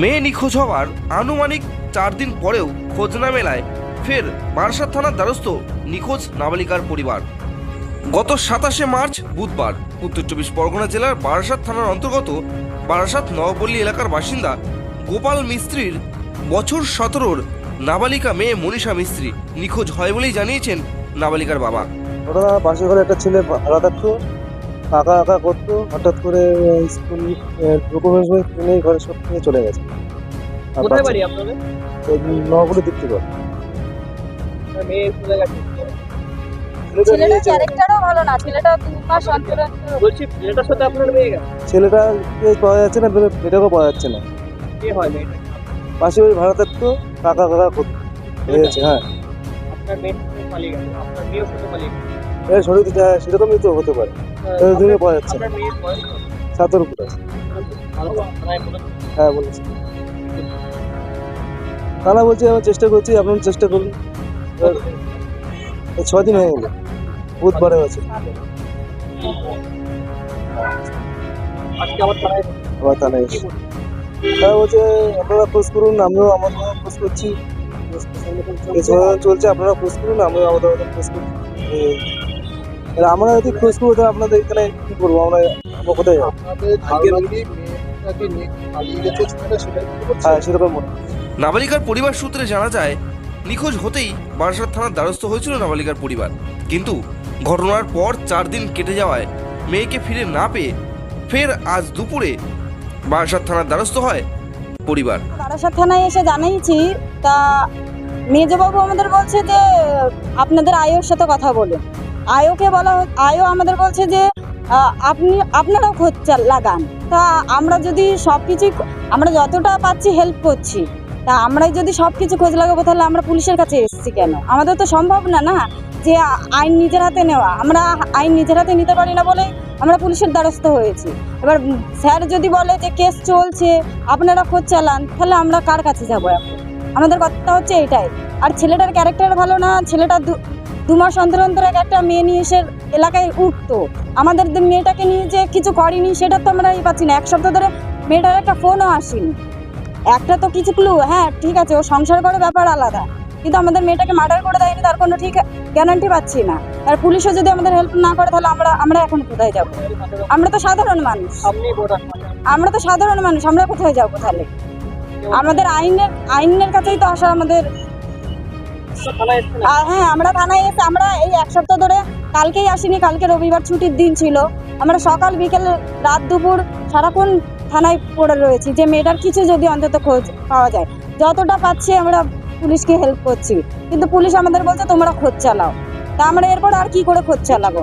মেয়ে নিখোঁজ হওয়ার আনুমানিক চার দিন পরেও খোঁজ না মেলায় ফের বারাসাত থানার দ্বারস্থ নিখোঁজ নাবালিকার পরিবার। গত সাতাশে মার্চ বুধবার উত্তর চব্বিশ পরগনা জেলার বারাসাত থানার অন্তর্গত বারাসাত নবপল্লী এলাকার বাসিন্দা গোপাল মিস্ত্রির বছর সতেরোর নাবালিকা মেয়ে মনীষা মিস্ত্রি নিখোঁজ হয় বলেই জানিয়েছেন নাবালিকার বাবা। ঘটনা পাশের ঘরে একটা ছেলে ভাড়া থাকতো। কাকা কাকা করতো হঠাৎ করে স্কুল ডকুমেন্টস কিনে ঘরে সব নিয়ে চলে গেছে। কোথায় বাড়ি আপনাদের? নবগুলো দেখতে পারে মেয়ে চলে গেছে। ছেলেটার ক্যারেক্টারও ভালো না ছেলেটা দু মাস অন্তর অন্তর বলছি ছেলেটার সাথে আপনার মেয়ে গেছে? ছেলেটা পাওয়া যাচ্ছে না মেয়েটাকেও পাওয়া যাচ্ছে না। কে হয় মেয়েটা? পাশে বাড়ি ভাড়া থাকতো কাকা কাকা করতো। হ্যাঁ। আপনার মেয়ে? সাথে পালিয়ে গেছে আপনার মেয়েও সাথে পালিয়ে গেছে এর শরীর যা- সেরকমই তো হতে পারে। দিনে পাওয়া যাচ্ছে। আপনার মেয়ের বয়স কত? সাতের উপর থানায়। হ্যাঁ বলেছে। তারা বলছে আমি চেষ্টা করছি আপনার চেষ্টা করুন। এবার এই ছ দিন হয়ে গেল। বুধবারে আছে। আজকে আবার থানায় আবার তাহলে বলছে? তারা বলছে আপনারা খোঁজ করুন আমিও আমাদের খোঁজ করছি। সমাধান চলছে আপনারা খোঁজ করুন আমিও আমাদের আমাদের খোঁজ আমরা যদি খোঁজ করব তাহলে আপনাদের এখানে কি করব? আমরা আমরা কোথায়? যাব হ্যাঁ সেরকম মনে নাবালিকার পরিবার সূত্রে জানা যায় নিখোঁজ হতেই বারাসাত থানার দ্বারস্থ হয়েছিল নাবালিকার পরিবার। কিন্তু ঘটনার পর চার দিন কেটে যাওয়ায় মেয়েকে ফিরে না পেয়ে ফের আজ দুপুরে বারাসাত থানার দ্বারস্থ হয় পরিবার। বারাসাত থানায় এসে জানিয়েছি তা মেজবাবু আমাদের বলছে যে, আপনাদের আয়োর সাথে কথা বলুন। আয়োকে বলা আয়ো আমাদের বলছে যে আপনি, আপনারাও খোঁজ লাগান। তা আমরা যদি সব কিছুই আমরা যতটা পাচ্ছি হেল্প করছি, তা আমরাই যদি সব কিছু খোঁজ লাগাবো, তাহলে আমরা পুলিশের কাছে এসেছি কেন? আমাদের তো সম্ভব না না যে আইন নিজের হাতে নেওয়া। আমরা আইন নিজের হাতে নিতে পারি না বলে আমরা পুলিশের দ্বারস্থ হয়েছি। এবার স্যার যদি বলে যে, কেস চলছে, আপনারা খোঁজ চালান, তাহলে আমরা কার কাছে যাব এখন? আমাদের কথা হচ্ছে এটাই। আর ছেলেটার ক্যারেক্টার ভালো না ছেলেটা দু- মাস অন্তর অন্তর এক একটা মেয়ে নিয়ে এসে এলাকায় উঠতো। আমাদের মেয়েটাকে নিয়ে যে কিছু করেনি সেটা তো আমরা পাচ্ছি না। এক সপ্তাহ ধরে মেয়েটার একটা ফোনও আসেনি। একটা তো কিছু ক্লু হ্যাঁ ঠিক আছে ও সংসার করে ব্যাপার আলাদা। কিন্তু আমাদের মেয়েটাকে মার্ডার করে দেয়নি তার কোনো ঠিক গ্যারান্টি পাচ্ছি না। আর পুলিশও যদি আমাদের হেল্প না করে তাহলে আমরা আমরা এখন কোথায় যাব? আমরা তো সাধারণ মানুষ। আমরা তো সাধারণ মানুষ আমরা কোথায় যাব তাহলে? আমাদের আইনের আইনের কাছেই তো আসা আমাদের হ্যাঁ আমরা থানায় এসে আমরা এই এক সপ্তাহ ধরে কালকেই আসিনি কালকে রবিবার ছুটির দিন ছিল। আমরা সকাল বিকেল রাত দুপুর সারাক্ষণ থানায় পড়ে রয়েছি যে মেয়েটার কিছু যদি অন্তত খোঁজ পাওয়া যায়। যতটা পাচ্ছি আমরা পুলিশকে হেল্প করছি। কিন্তু পুলিশ আমাদের বলছে তোমরা খোঁজ চালাও। তা আমরা এরপর আর কি করে খোঁজ চালাবো?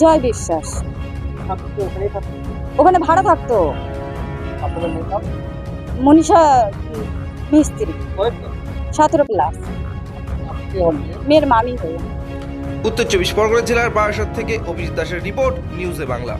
জয় বিশ্বাস। ওখানে ভাড়া থাকতো। আপনাদের মনীষা মিস্ত্রি। সতেরো প্লাস? মেয়ের মামি হয়ে উত্তর চব্বিশ পরগনা জেলার বারাসাত থেকে অভিজিৎ দাসের রিপোর্ট নিউজে বাংলা।